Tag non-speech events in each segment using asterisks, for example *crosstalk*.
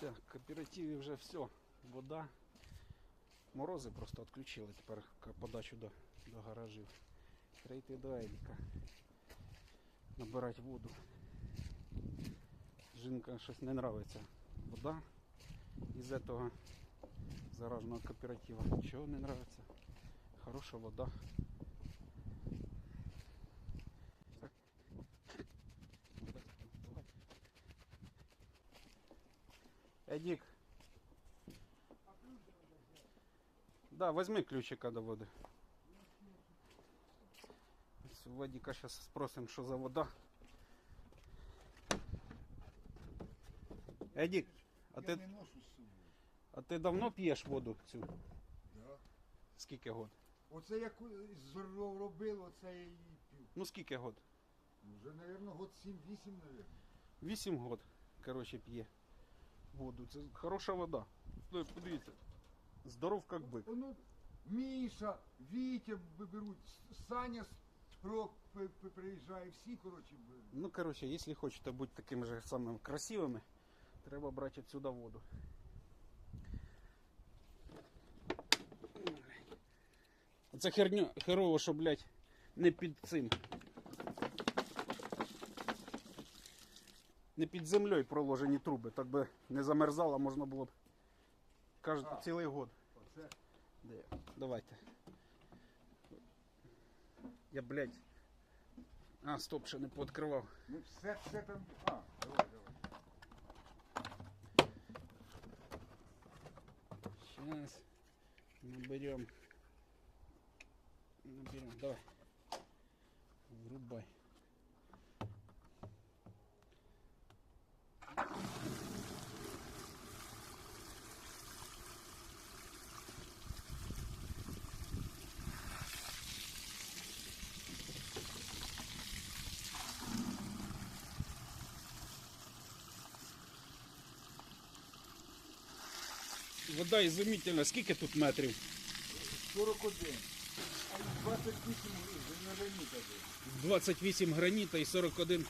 Так, в кооперативі вже все. Вода. Морози просто відключили тепер подачу до, до гаражів. Треба йти до Еліка. Набирати воду. Жінка щось не нравиться. Вода із этого зараженого кооператива. Нічого не нравится. Хороша вода. Эдик. Да, возьми ключика до воды. Ось У Вадика сейчас спросим, что за вода. Эдик, а Я ти, не ношу з собою. а ти давно п'єш воду цю? Да. Скільки год? Оце як зорро робив, оце я її пів. Ну скільки год? Вже, мабуть, год 7-8, мабуть. 8 год, короче, п'є воду. Це хороша вода. Ну, Подивіться. Здоров як бик. Ну, Міша, Вітя беруть, Саня з Рок п- п- приїжджає, всі, коротше. Ну, короче, если хочете бути такими же самими красивими, треба брати отсюда воду. Це херня херово, що, блядь, не під цим. Не під землею проложені труби, так би не замерзало, можна було б кожен А. цілий год. Оце. Де? Давайте. Я, блядь. А, стоп, ще не пооткривав. Ну, все, все там. А, давай, давай. Сейчас наберем. Наберем. Давай. Врубай. Вода изумительна. Скільки тут метрів? 41. 28 гривень, 28 граніта і 41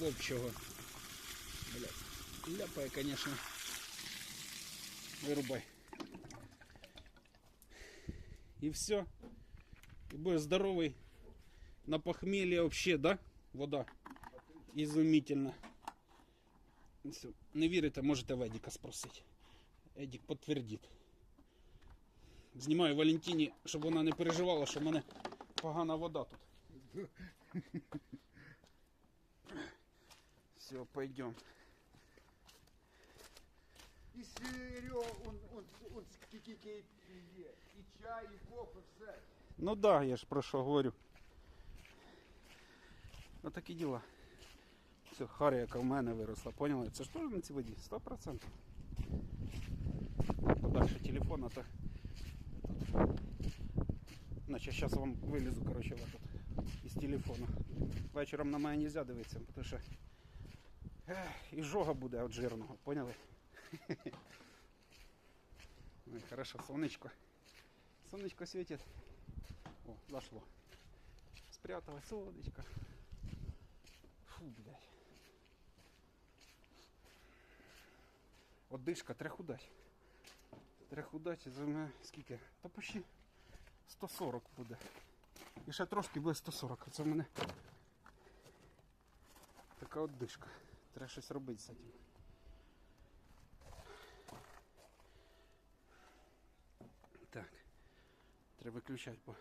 общого. Блядь. Ляпає, конечно. Вирубай. І все. І буде здоровий. На похмелье вообще, да? Вода. Изумительно. Все. Не вірите, можете в Едіка спросити. Едік підтвердить. Знімаю Валентині, щоб вона не переживала, що в мене погана вода тут. Все, пойдем. І Серега, он, он, он скільки є. І чай, і кофе, все. Ну да, я ж про що говорю. Ну такі діла. Все, харя, яка в мене виросла, поняли? Це ж теж на цій воді, 100%. Подальше телефона то. Значить, зараз вам вилізу, коротше, в этот, із телефона. Вечором на мене нельзя дивитися, тому що ех, і жога буде від жирного, поняли? *laughs* Ой, хорошо, сонечко. Сонечко світить. О, зашло. Спряталось солодочко. Фу, блядь. Одишка, худать, і займе скільки? Та почти 140 буде. І ще трошки буде 140. Це в мене така одишка. Треба щось робити з цим. Так. Треба виключати, бо